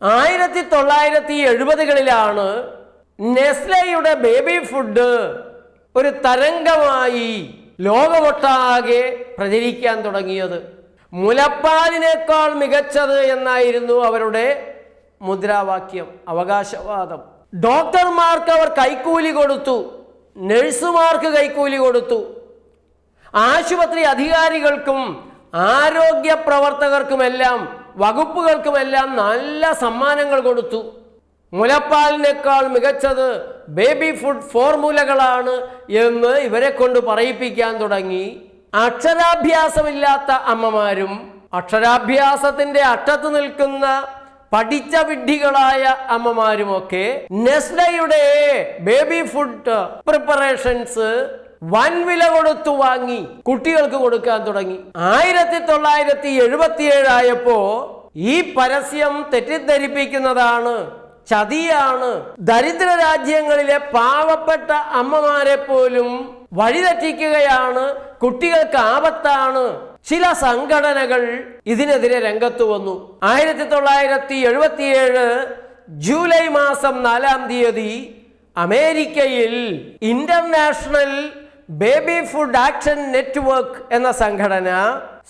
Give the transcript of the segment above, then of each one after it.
ആയിരത്തി തൊള്ളായിരത്തി എഴുപതുകളിലാണ് നെസ്ലയുടെ baby food ഒരു തരംഗമായി ലോകമൊട്ടാകെ പ്രചരിക്കാൻ തുടങ്ങിയത്. മുലപ്പാലിനേക്കാൾ മികച്ചത് എന്നായിരുന്നു അവരുടെ മുദ്രാവാക്യം അവകാശവാദം. ഡോക്ടർമാർക്ക് അവർ കൈക്കൂലി കൊടുത്തു നഴ്സുമാർക്ക് കൈക്കൂലി കൊടുത്തു. ആശുപത്രി അധികാരികൾക്കും ആരോഗ്യ പ്രവർത്തകർക്കുമെല്ലാം വകുപ്പുകൾക്കുമെല്ലാം നല്ല സമ്മാനങ്ങൾ കൊടുത്തു. മുലപ്പാലിനേക്കാൾ മികച്ചത് ബേബി ഫുഡ് ഫോർമുലകളാണ് എന്ന് ഇവരെ കൊണ്ട് പറയിപ്പിക്കാൻ തുടങ്ങി. അക്ഷരാഭ്യാസമില്ലാത്ത അമ്മമാരും അക്ഷരാഭ്യാസത്തിന്റെ അറ്റത്ത് നിൽക്കുന്ന പഠിച്ച വിഡ്ഢികളായ അമ്മമാരുമൊക്കെ നെസ്ലയുടെ ബേബി ഫുഡ് പ്രിപ്പറേഷൻസ് വൻ വില കൊടുത്തു വാങ്ങി കുട്ടികൾക്ക് കൊടുക്കാൻ തുടങ്ങി. ആയിരത്തി തൊള്ളായിരത്തി എഴുപത്തിയേഴായപ്പോ ഈ പരസ്യം തെറ്റിദ്ധരിപ്പിക്കുന്നതാണ്. ചതിയാണ്. ദരിദ്ര രാജ്യങ്ങളിലെ പാവപ്പെട്ട അമ്മമാരെ പോലും വഴിതെറ്റിക്കുകയാണ്. കുട്ടികൾക്ക് ആപത്താണ്. ചില സംഘടനകൾ ഇതിനെതിരെ രംഗത്ത് വന്നു. ആയിരത്തി തൊള്ളായിരത്തി എഴുപത്തിയേഴ് ജൂലൈ മാസം നാലാം തീയതി അമേരിക്കയിൽ international baby food action network എന്ന സംഘടന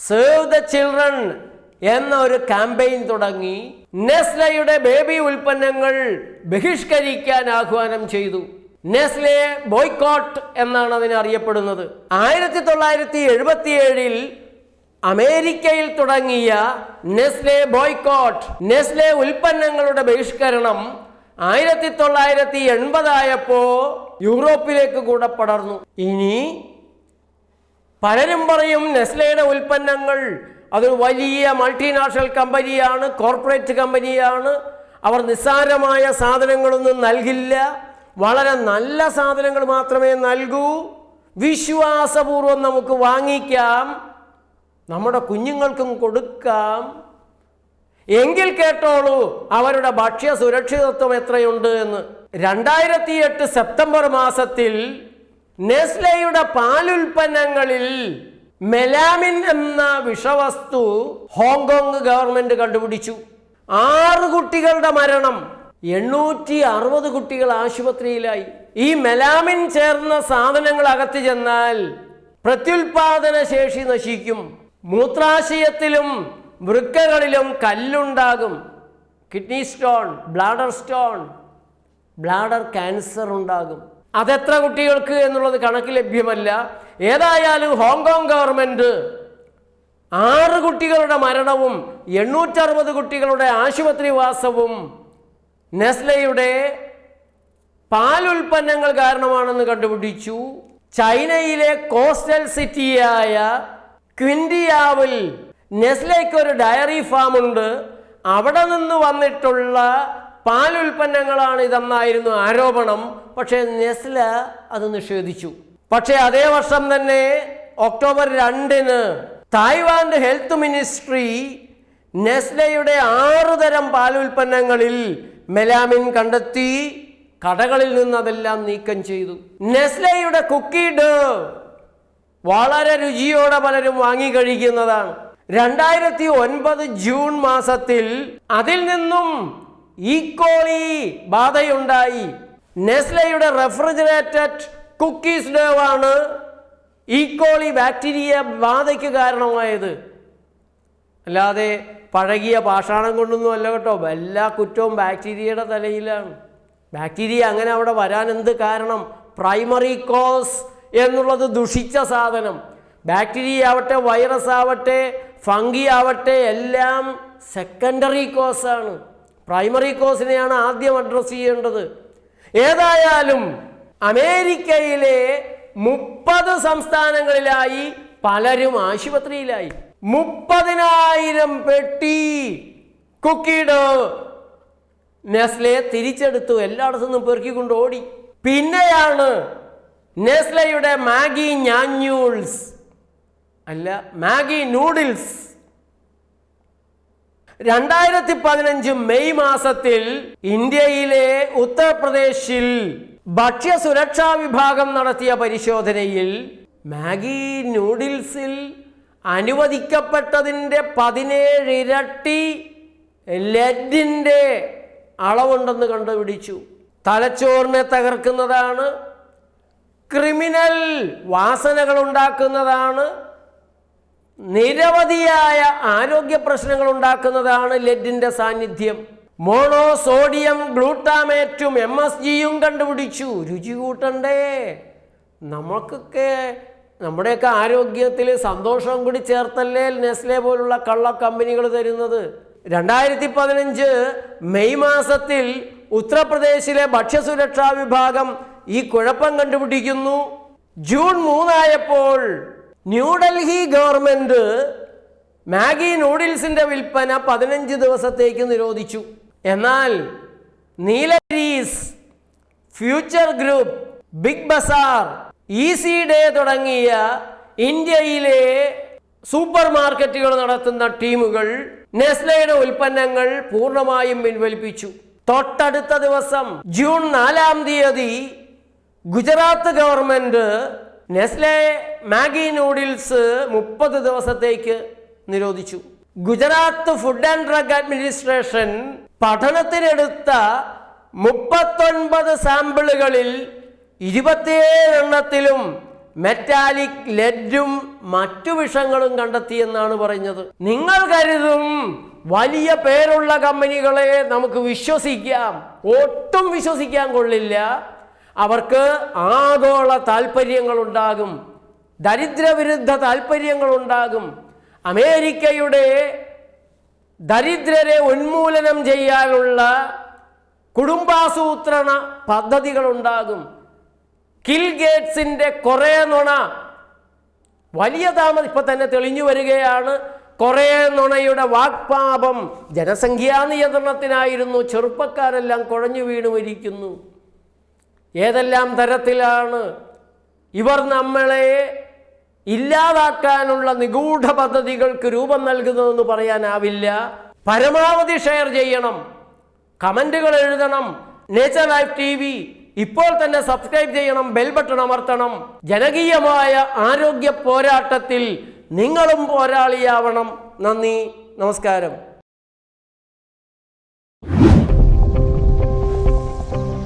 സേവ് ദ ചിൽഡ്രൻ എന്ന ഒരു ക്യാമ്പയിൻ തുടങ്ങി. നെസ്ലയുടെ ബേബി ഉൽപ്പന്നങ്ങൾ ബഹിഷ്കരിക്കാൻ ആഹ്വാനം ചെയ്തു. നെസ്ലെ ബോയ്ക്കോട്ട് എന്നാണ് അതിനെ അറിയപ്പെടുന്നത്. ആയിരത്തി തൊള്ളായിരത്തി എഴുപത്തിയേഴിൽ അമേരിക്കയിൽ തുടങ്ങിയ നെസ്ലെ ബോയ്ക്കോട്ട് നെസ്ലെ ഉൽപ്പന്നങ്ങളുടെ ബഹിഷ്കരണം ആയിരത്തി തൊള്ളായിരത്തി എൺപതായപ്പോ യൂറോപ്പിലേക്ക് കൂടെ പടർന്നു. ഇനി പലരും പറയും നെസ്ലയുടെ ഉൽപ്പന്നങ്ങൾ അതൊരു വലിയ മൾട്ടിനാഷണൽ കമ്പനിയാണ് കോർപ്പറേറ്റ് കമ്പനിയാണ്. അവർ നിസ്സാരമായ സാധനങ്ങളൊന്നും നൽകില്ല. വളരെ നല്ല സാധനങ്ങൾ മാത്രമേ നൽകൂ. വിശ്വാസപൂർവം നമുക്ക് വാങ്ങിക്കാം. നമ്മുടെ കുഞ്ഞുങ്ങൾക്കും കൊടുക്കാം. എങ്കിൽ കേട്ടോളൂ അവരുടെ ഭക്ഷ്യ സുരക്ഷിതത്വം എത്രയുണ്ട് എന്ന്. രണ്ടായിരത്തി എട്ട് സെപ്റ്റംബർ മാസത്തിൽ നെസ്ലയുടെ പാലുൽപ്പന്നങ്ങളിൽ മെലാമിൻ എന്ന വിഷവസ്തു ഹോങ്കോങ് ഗവൺമെന്റ് കണ്ടുപിടിച്ചു. ആറ് കുട്ടികളുടെ മരണം എണ്ണൂറ്റി അറുപത് കുട്ടികൾ ആശുപത്രിയിലായി. ഈ മെലാമിൻ ചേർന്ന സാധനങ്ങൾ അകത്ത് ചെന്നാൽ പ്രത്യുൽപാദന ശേഷി നശിക്കും. മൂത്രാശയത്തിലും വൃക്കകളിലും കല്ലുണ്ടാകും. Kidney stone bladder stone bladder cancer ഉണ്ടാകും. അതെത്ര കുട്ടികൾക്ക് എന്നുള്ളത് കണക്ക് ലഭ്യമല്ല. ഏതായാലും ഹോങ്കോങ് ഗവൺമെന്റ് ആറ് കുട്ടികളുടെ മരണവും എണ്ണൂറ്ററുപത് കുട്ടികളുടെ ആശുപത്രിവാസവും നെസ്ലയുടെ പാലുൽപ്പന്നങ്ങൾ കാരണമാണെന്ന് കണ്ടുപിടിച്ചു. ചൈനയിലെ കോസ്റ്റൽ സിറ്റിയായ ക്വിൻഡിയാവിൽ നെസ്ലയ്ക്ക് ഒരു ഡയറി ഫാം ഉണ്ട് അവിടെ നിന്ന് വന്നിട്ടുള്ള പാലുൽപ്പന്നങ്ങളാണ് ഇതെന്നായിരുന്നു ആരോപണം. പക്ഷേ നെസ്ല അത് നിഷേധിച്ചു. പക്ഷേ അതേ വർഷം തന്നെ ഒക്ടോബർ രണ്ടിന് തായ്വാന്റെ ഹെൽത്ത് മിനിസ്ട്രി നെസ്ലയുടെ ആറു തരം പാലുൽപ്പന്നങ്ങളിൽ മെലാമിൻ കണ്ടെത്തി കടകളിൽ നിന്ന് അതെല്ലാം നീക്കം ചെയ്തു. നെസ്ലയുടെ കുക്കി ഡോ വളരെ രുചിയോടെ പലരും വാങ്ങിക്കഴിക്കുന്നതാണ് രണ്ടായിരത്തി ഒൻപത് ജൂൺ മാസത്തിൽ അതിൽ നിന്നും ഈക്കോളി ബാധയുണ്ടായി. നെസ്ലയുടെ റെഫ്രിജറേറ്റഡ് കുക്കീസ് ഡേവാണ് ഈക്കോളി ബാക്ടീരിയ ബാധയ്ക്ക് കാരണമായത്. അല്ലാതെ പഴകിയ പാഷാണം കൊണ്ടൊന്നും അല്ല കേട്ടോ. എല്ലാ കുറ്റവും ബാക്ടീരിയയുടെ തലയിലാണ്. ബാക്ടീരിയ അങ്ങനെ അവിടെ വരാൻ എന്ത് കാരണം? പ്രൈമറി കോസ് എന്നുള്ളത് ദുഷിച്ച സാധനം. ബാക്ടീരിയ ആവട്ടെ വൈറസ് ആവട്ടെ ഫംഗി ആവട്ടെ എല്ലാം സെക്കൻഡറി കോസാണ്. പ്രൈമറി കോസിനെയാണ് ആദ്യം അഡ്രസ്സ് ചെയ്യേണ്ടത്. ഏതായാലും അമേരിക്കയിലെ മുപ്പത് സംസ്ഥാനങ്ങളിലായി പലരും ആശുപത്രിയിലായി. മുപ്പതിനായിരം പെട്ടി കുക്കിഡ് നെസ്ലെ തിരിച്ചെടുത്തു. എല്ലായിടത്തു നിന്നും പെറുക്കിക്കൊണ്ട് ഓടി. പിന്നെയാണ് നെസ്ലയുടെ മാഗി ഞാഞ്ഞൂൾസ്. അല്ല മാഗി നൂഡിൽസ്. രണ്ടായിരത്തി പതിനഞ്ച് മെയ് മാസത്തിൽ ഇന്ത്യയിലെ ഉത്തർപ്രദേശിൽ ഭക്ഷ്യ സുരക്ഷാ വിഭാഗം നടത്തിയ പരിശോധനയിൽ മാഗി നൂഡിൽസിൽ അനുവദിക്കപ്പെട്ടതിന്റെ പതിനേഴ് ഇരട്ടി ലെഡിന്റെ അളവുണ്ടെന്ന് കണ്ടുപിടിച്ചു. തലച്ചോറിനെ തകർക്കുന്നതാണ് ക്രിമിനൽ വാസനകൾ ഉണ്ടാക്കുന്നതാണ് നിരവധിയായ ആരോഗ്യ പ്രശ്നങ്ങൾ ഉണ്ടാക്കുന്നതാണ് ലെഡിന്റെ സാന്നിധ്യം. മോണോ സോഡിയം ഗ്ലൂട്ടാമേറ്റും എം എസ് ജിയും കണ്ടുപിടിച്ചു. രുചി കൂട്ടണ്ടേ? നമുക്കൊക്കെ നമ്മുടെയൊക്കെ ആരോഗ്യത്തിൽ സന്തോഷം കൂടി ചേർത്തല്ലേ നെസ്ലെ പോലുള്ള കള്ള കമ്പനികൾ തരുന്നത്? രണ്ടായിരത്തി പതിനഞ്ച് മെയ് മാസത്തിൽ ഉത്തർപ്രദേശിലെ ഭക്ഷ്യസുരക്ഷാ വിഭാഗം ഈ കുഴപ്പം കണ്ടുപിടിക്കുന്നു. ജൂൺ മൂന്നായപ്പോൾ ന്യൂഡൽഹി ഗവൺമെന്റ് മാഗി നൂഡിൽസിന്റെ വിൽപ്പന പതിനഞ്ച് ദിവസത്തേക്ക് നിരോധിച്ചു. എന്നാൽ Nilgiris Future Group Big Bazaar Easy Day തുടങ്ങിയ ഇന്ത്യയിലെ സൂപ്പർ മാർക്കറ്റുകൾ നടത്തുന്ന ടീമുകൾ നെസ്ലയുടെ ഉൽപ്പന്നങ്ങൾ പൂർണമായും പിൻവലിപ്പിച്ചു. തൊട്ടടുത്ത ദിവസം ജൂൺ നാലാം തീയതി Gujarat government Nestle Maggi noodles മുപ്പത് ദിവസത്തേക്ക് നിരോധിച്ചു. Gujarat food and drug administration പഠനത്തിനെടുത്ത മുപ്പത്തൊൻപത് സാമ്പിളുകളിൽ ഇരുപത്തിയേഴെണ്ണത്തിലും മെറ്റാലിക് ലെഡും മറ്റു വിഷങ്ങളും കണ്ടെത്തിയെന്നാണ് പറഞ്ഞത് നിങ്ങൾ കരുതും വലിയ പേരുള്ള കമ്പനികളെ നമുക്ക് വിശ്വസിക്കാം. ഒട്ടും വിശ്വസിക്കാൻ കൊള്ളില്ല. അവർക്ക് ആഗോള താല്പര്യങ്ങളുണ്ടാകും ദരിദ്രവിരുദ്ധ താല്പര്യങ്ങളുണ്ടാകും അമേരിക്കയുടെ ദരിദ്രരെ ഉന്മൂലനം ചെയ്യാനുള്ള കുടുംബാസൂത്രണ പദ്ധതികളുണ്ടാകും. കിൽഗേറ്റ്സിന്റെ കുറേ നുണ വലിയ താമസം ഇപ്പം തന്നെ തെളിഞ്ഞു വരികയാണ്. കുറേ നുണയുടെ വാക്പാപം ജനസംഖ്യാ നിയന്ത്രണത്തിനായിരുന്നു ചെറുപ്പക്കാരെല്ലാം കുഴഞ്ഞു വീണ് മരിക്കുന്നു ഏതെല്ലാം തരത്തിലാണ് ഇവർ നമ്മളെ ഇല്ലാതാക്കാനുള്ള നിഗൂഢ പദ്ധതികൾക്ക് രൂപം നൽകുന്നതെന്ന് പറയാനാവില്ല. പരമാവധി ഷെയർ ചെയ്യണം. കമന്റുകൾ എഴുതണം. നേച്ചർ ലൈഫ് ടി വി ഇപ്പോൾ തന്നെ സബ്സ്ക്രൈബ് ചെയ്യണം. Bell button അമർത്തണം. ജനകീയമായ ആരോഗ്യ പോരാട്ടത്തിൽ നിങ്ങളും പോരാളിയാവണം. നന്ദി. നമസ്കാരം.